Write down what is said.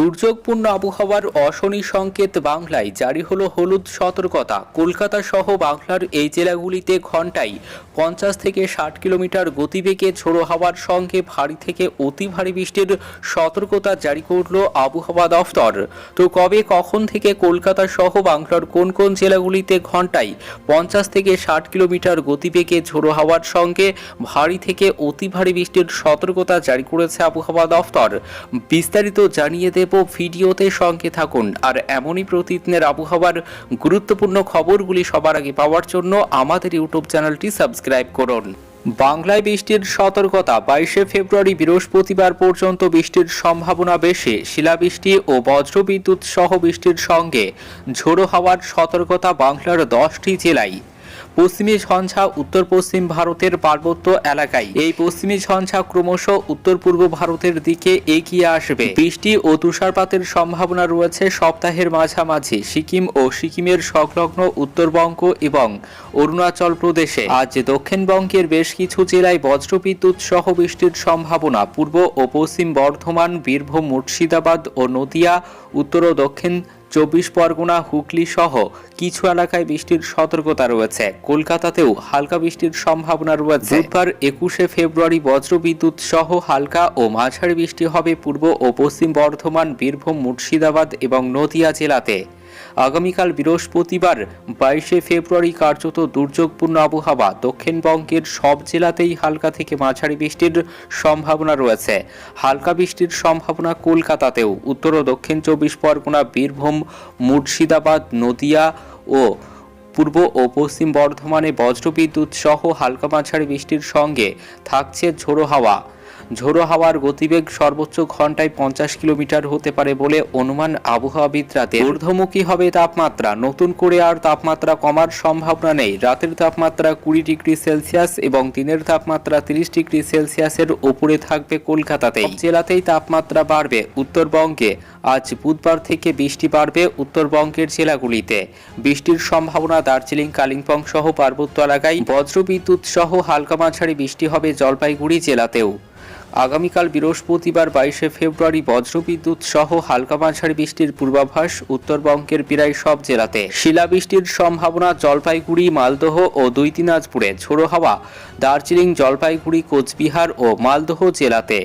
দুর্যোগপূর্ণ আবহাওয়ার অশনি সংকেত বাংলায় জারি হলো হলুদ সতর্কতা। কলকাতা সহ বাংলার এই জেলাগুলিতে ঘন্টায় পঞ্চাশ থেকে ষাট কিলোমিটার গতিবেগে ঝোড়ো হাওয়ার সঙ্গে ভারী থেকে অতি ভারী বৃষ্টির সতর্কতা জারি করল আবহাওয়া দফতর। তো কবে, কখন থেকে কলকাতা সহ বাংলার কোন কোন জেলাগুলিতে ঘন্টায় পঞ্চাশ থেকে ষাট কিলোমিটার গতিবেগে ঝোড়ো হাওয়ার সঙ্গে ভারী থেকে অতি ভারী বৃষ্টির সতর্কতা জারি করেছে আবহাওয়া দফতর। বিস্তারিত জানিয়ে দেব ভিডিওতে সঙ্গে থাকুন। আর এমনই প্রতিদিনের আবহাওয়ার গুরুত্বপূর্ণ খবরগুলি সবার আগে পাওয়ার জন্য আমাদের ইউটিউব চ্যানেলটি সাবস্ক্রাইব করুন। বাংলায় বৃষ্টির সতর্কতা, বাইশে ফেব্রুয়ারি বৃহস্পতিবার পর্যন্ত বৃষ্টির সম্ভাবনা বেশি। শিলাবৃষ্টি ও বজ্রবিদ্যুৎ সহ বৃষ্টির সঙ্গে ঝোড়ো হওয়ার সতর্কতা বাংলার দশটি জেলায়। পশ্চিমী ঝঞ্ঝা উত্তর পশ্চিম ভারতের পার্বত্য এলাকায়। এই পশ্চিমী ঝঞ্ঝা ক্রমশ উত্তর পূর্ব ভারতের দিকে এগিয়ে আসবে। বৃষ্টি ও তুষারপাতের সম্ভাবনা রয়েছে সপ্তাহের মাঝামাঝি। সিকিম ও সিকিমের সংলগ্ন উত্তরবঙ্গ এবং অরুণাচল প্রদেশে। আজ দক্ষিণবঙ্গের বেশ কিছু জেলায় বজ্রবিদ্যুৎ সহ বৃষ্টির সম্ভাবনা। পূর্ব ও পশ্চিম বর্ধমান, বীরভূম, মুর্শিদাবাদ ও নদিয়া, উত্তর ও দক্ষিণ চব্বিশ পরগনা, হুগলি সহ কিছু এলাকায় বৃষ্টির সতর্কতা রয়েছে। কলকাতাতেও হালকা বৃষ্টির সম্ভাবনা রয়েছে। বুধবার একুশে ফেব্রুয়ারি বজ্রবিদ্যুৎ সহ হালকা ও মাঝারি বৃষ্টি হবে পূর্ব ও পশ্চিম বর্ধমান, বীরভূম, মুর্শিদাবাদ এবং নদিয়া জেলাতে। আগামীকাল বৃহস্পতিবার বাইশে ফেব্রুয়ারি কার্যত দুর্যোগপূর্ণ আবহাওয়া। দক্ষিণবঙ্গের সব জেলাতেই হালকা থেকে মাঝারি বৃষ্টির সম্ভাবনা রয়েছে। হালকা বৃষ্টির সম্ভাবনা কলকাতাতেও। উত্তর ও দক্ষিণ চব্বিশ পরগনা, বীরভূম, মুর্শিদাবাদ, নদিয়া ও পূর্ব ও পশ্চিম বর্ধমানে বজ্রবিদ্যুৎ সহ হালকা মাঝারি বৃষ্টির সঙ্গে থাকছে ঝোড়ো হাওয়া। ঝোড়ো হাওয়ার গতিবেগ সর্বোচ্চ ঘন্টায় পঞ্চাশ কিলোমিটার হতে পারে বলে অনুমান আবহাওয়াবিদরাতে ঊর্ধ্বমুখী হবে তাপমাত্রা। নতুন করে আর তাপমাত্রা কমার সম্ভাবনা নেই। রাতের তাপমাত্রা কুড়ি ডিগ্রি সেলসিয়াস এবং দিনের তাপমাত্রা তিরিশ ডিগ্রি সেলসিয়াসের উপরে থাকবে কলকাতাতে জেলাতেই তাপমাত্রা বাড়বে। উত্তরবঙ্গে আজ বুধবার থেকে বৃষ্টি বাড়বে উত্তরবঙ্গের জেলাগুলিতে। বৃষ্টির সম্ভাবনা দার্জিলিং, কালিম্পং সহ পার্বত্য এলাকায়। বজ্রবিদ্যুৎ সহ হালকা মাঝারি বৃষ্টি হবে জলপাইগুড়ি জেলাতেও। আগামীকাল বৃহস্পতিবার বাইশে ফেব্রুয়ারি বজ্রবিদ্যুৎ সহ হালকা মাঝারি বৃষ্টির পূর্বাভাস উত্তরবঙ্গের প্রায় সব জেলাতে। শিলাবৃষ্টির সম্ভাবনা জলপাইগুড়ি, মালদহ ও দুই দিনাজপুরে। ঝোড়ো হাওয়া, দার্জিলিং, জলপাইগুড়ি, কোচবিহার ও মালদহ জেলাতে।